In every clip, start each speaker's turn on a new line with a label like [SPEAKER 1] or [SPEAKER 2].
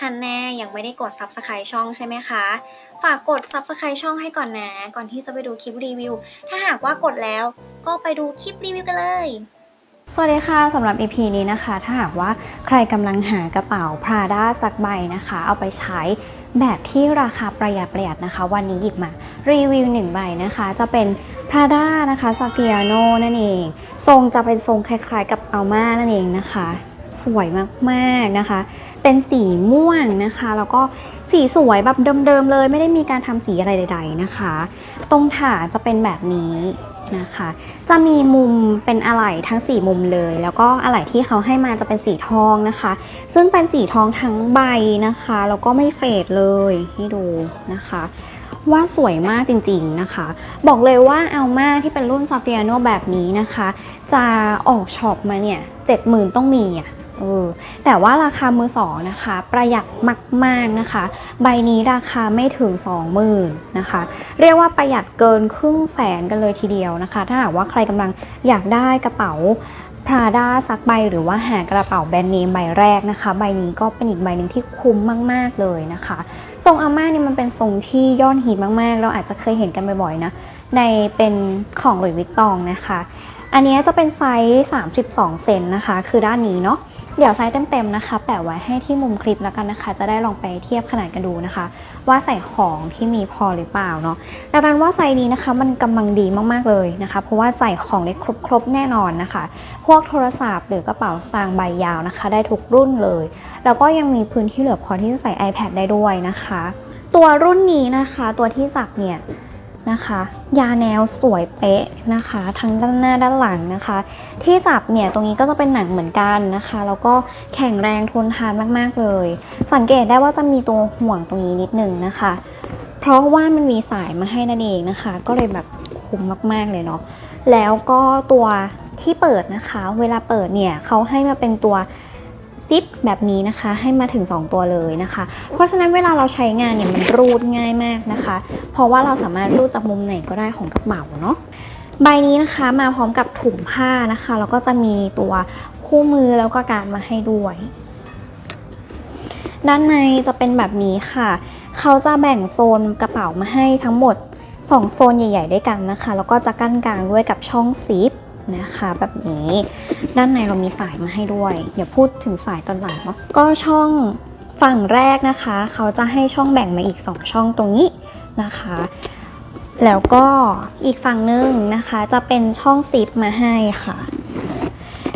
[SPEAKER 1] ฮันแน่ยังไม่ได้กด Subscribe ช่องใช่ไหมคะ ฝากกด Subscribe ช่องให้ก่อนนะ ก่อนที่จะไปดูคลิปรีวิว ถ้าหากว่ากดแล้วก็ไปดูคลิปรีวิวกันเลย
[SPEAKER 2] สวัสดีค่ะสำหรับ EP นี้นะคะ ถ้าหากว่าใครกำลังหากระเป๋า Prada สักใบนะคะ เอาไปใช้แบบที่ราคาประหยัดประหยัดนะคะ วันนี้หยิบมารีวิว1ใบนะคะ จะเป็น Prada นะคะ s a f i a n o นั่นเอง ทรงจะเป็นทรงคล้ายๆกับ Alma นั่นเองนะคะ สวยมากๆนะคะ เป็นสีม่วงนะคะ แล้วก็สีสวยแบบเดิมๆเลย ไม่ได้มีการทำสีอะไรใด ๆนะคะ ตรงถาจะเป็นแบบนี้นะคะ จะมีมุมเป็นอะไหล่ทั้ง 4 มุมเลย แล้วก็อะไหล่ที่เขาให้มาจะเป็นสีทองนะคะ ซึ่งเป็นสีทองทั้งใบนะคะ แล้วก็ไม่เฟดเลยให้ดูนะคะว่าสวยมากจริงๆนะคะ บอกเลยว่าเอลมาที่เป็นรุ่นซาฟิอาโนแบบนี้นะคะ จะออกช็อปมาเนี่ย70,000ต้องมีอะ เออแต่ว่าราคามือสองนะคะ ประหยัดมากๆนะคะ ใบนี้ราคาไม่ถึง 20,000นะคะ เรียกว่าประหยัดเกินครึ่งแสนกันเลยทีเดียวนะคะ ถ้าหากว่าใครกำลังอยากได้กระเป๋า Prada สักใบหรือว่าหากระเป๋าแบรนด์เนมใบแรกนะคะ ใบนี้ก็เป็นอีกใบหนึ่งที่คุ้มมาก ๆ เลยนะคะ ทรงอาม่านี่มันเป็นทรงที่ยอดฮิตมากๆ เราอาจจะเคยเห็นกันบ่อยๆนะในเป็นของหลุยส์วิกตองนะคะ อันนี้จะเป็นไซส์ 32 เซนนะคะ คือด้านนี้เนาะ เดี๋ยวไซส์เต็มๆนะคะ แปะไว้ให้ที่มุมคลิปแล้วกันนะคะ จะได้ลองไปเทียบขนาดกันดูนะคะ ว่าใส่ของที่มีพอหรือเปล่าเนาะแต่ดันว่าไซส์นี้นะคะมันกำลังดีมากๆเลยนะคะ เพราะว่าใส่ของได้ครบๆแน่นอนนะคะ พวกโทรศัพท์หรือกระเป๋าสางใบยาวนะคะ ได้ทุกรุ่นเลย แล้วก็ยังมีพื้นที่เหลือพอที่จะใส่ iPad ได้ด้วยนะคะ ตัวรุ่นนี้นะคะ ตัวที่จับเนี่ย นะคะ ยาแนวสวยเป๊ะนะคะ ทั้งด้านหน้าด้านหลังนะคะ ที่จับเนี่ยตรงนี้ก็จะเป็นหนังเหมือนกันนะคะ แล้วก็แข็งแรงทนทานมากๆเลย สังเกตได้ว่าจะมีตัวห่วงตรงนี้นิดนึงนะคะ เพราะว่ามันมีสายมาให้นั่นเองนะคะ ก็เลยแบบคุ้มมากๆเลยเนาะแล้วก็ตัวที่เปิดนะคะ เวลาเปิดเนี่ยเขาให้มาเป็นตัว ซิปแบบนี้นะคะให้มาถึง 2 ตัวเลยนะคะ เพราะฉะนั้นเวลาเราใช้งานเนี่ยมันรูดง่ายมากนะคะ เพราะว่าเราสามารถรูดจากมุมไหนก็ได้ของกระเป๋าเนาะใบนี้นะคะมาพร้อมกับถุงผ้านะคะแล้วก็จะมีตัวคู่มือแล้วก็การมาให้ด้วย ด้านในจะเป็นแบบนี้ค่ะ เขาจะแบ่งโซนกระเป๋ามาให้ทั้งหมด 2 โซนใหญ่ ๆ ด้วยกันนะคะ แล้วก็จะกั้นกลางด้วยกับช่องซิป นะคะแบบนี้ ด้านในเรามีสายมาให้ด้วย เดี๋ยวพูดถึงสายตอนหลังเนาะก็ช่องฝั่งแรกนะคะ เขาจะให้ช่องแบ่งมาอีก 2 ช่องตรงนี้นะคะ แล้วก็อีกฝั่งหนึงนะคะ จะเป็นช่องซิปมาให้ค่ะ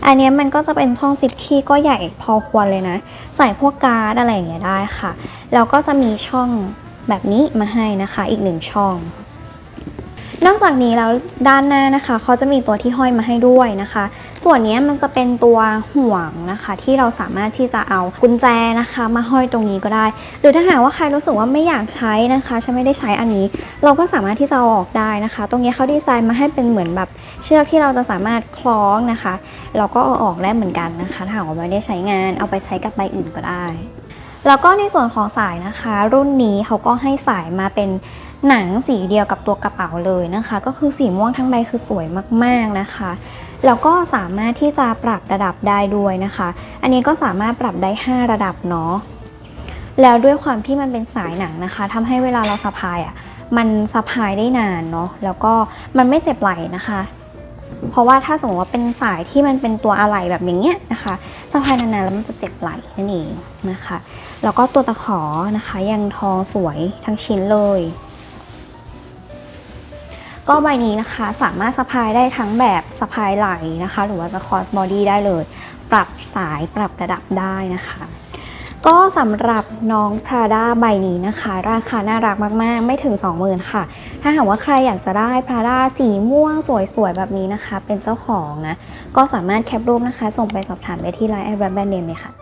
[SPEAKER 2] อันนี้มันก็จะเป็นช่องซิปที่ก็ใหญ่พอควรเลยนะ ใส่พวกการ์ดอะไรอย่างเงี้ยได้ค่ะ แล้วก็จะมีช่องแบบนี้มาให้นะคะ อีกหนึ่งช่อง นอกจากนี้แล้วด้านหน้านะคะเขาจะมีตัวที่ห้อยมาให้ด้วยนะคะ ส่วนนี้มันจะเป็นตัวห่วงนะคะ ที่เราสามารถที่จะเอากุญแจนะคะ มาห้อยตรงนี้ก็ได้ หรือถ้าหากว่าใครรู้สึกว่าไม่อยากใช้นะคะฉันไม่ได้ใช้อันนี้ เราก็สามารถที่จะอออกได้นะคะ ตรงนี้เขาดีไซน์มาให้เป็นเหมือนแบบเชือกที่เราจะสามารถคล้องนะคะ เราก็เอาออกได้เหมือนกันนะคะถ้าหากว่าไม่ได้ใช้งานเอาไปใช้กับใบอื่นก็ได้ แล้วก็ในส่วนของสายนะคะ รุ่นนี้เขาก็ให้สายมาเป็น หนังสีเดียวกับตัวกระเป๋าเลยนะคะ ก็คือสีม่วงทั้งใบคือสวยมากๆนะคะ แล้วก็สามารถที่จะปรับระดับได้ด้วยนะคะ อันนี้ก็สามารถปรับได้ 5 ระดับเนาะแล้วด้วยความที่มันเป็นสายหนังนะคะทำให้เวลาเราสะพายอะมันสะพายได้นานเนาะแล้วก็มันไม่เจ็บไหล่นะคะเพราะว่าถ้าสมมติว่าเป็นสายที่มันเป็นตัวอะไหล่แบบอย่างเงี้ยนะคะสะพายนานๆแล้วมันจะเจ็บไหล่นั่นเองนะคะ แล้วก็ตัวตะขอนะคะยังทองสวยทั้งชิ้นเลย ก็ใบนี้นะคะสามารถสะพายได้ทั้งแบบสะพายไหล่นะคะ หรือว่าจะคอสบอดี้ได้เลย ปรับสายปรับระดับได้นะคะ ก็สำหรับน้อง Prada ใบนี้นะคะ ราคาน่ารักมากๆ ไม่ถึง 20,000 ค่ะ ถ้าหากว่าใครอยากจะได้ Prada สีม่วงสวยๆ แบบนี้นะคะ เป็นเจ้าของนะ ก็สามารถแคปรูปนะคะ ส่งไปสอบถามได้ที่ Line แอดแบรนด์เนมเลยค่ะ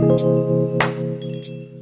[SPEAKER 3] Thank you.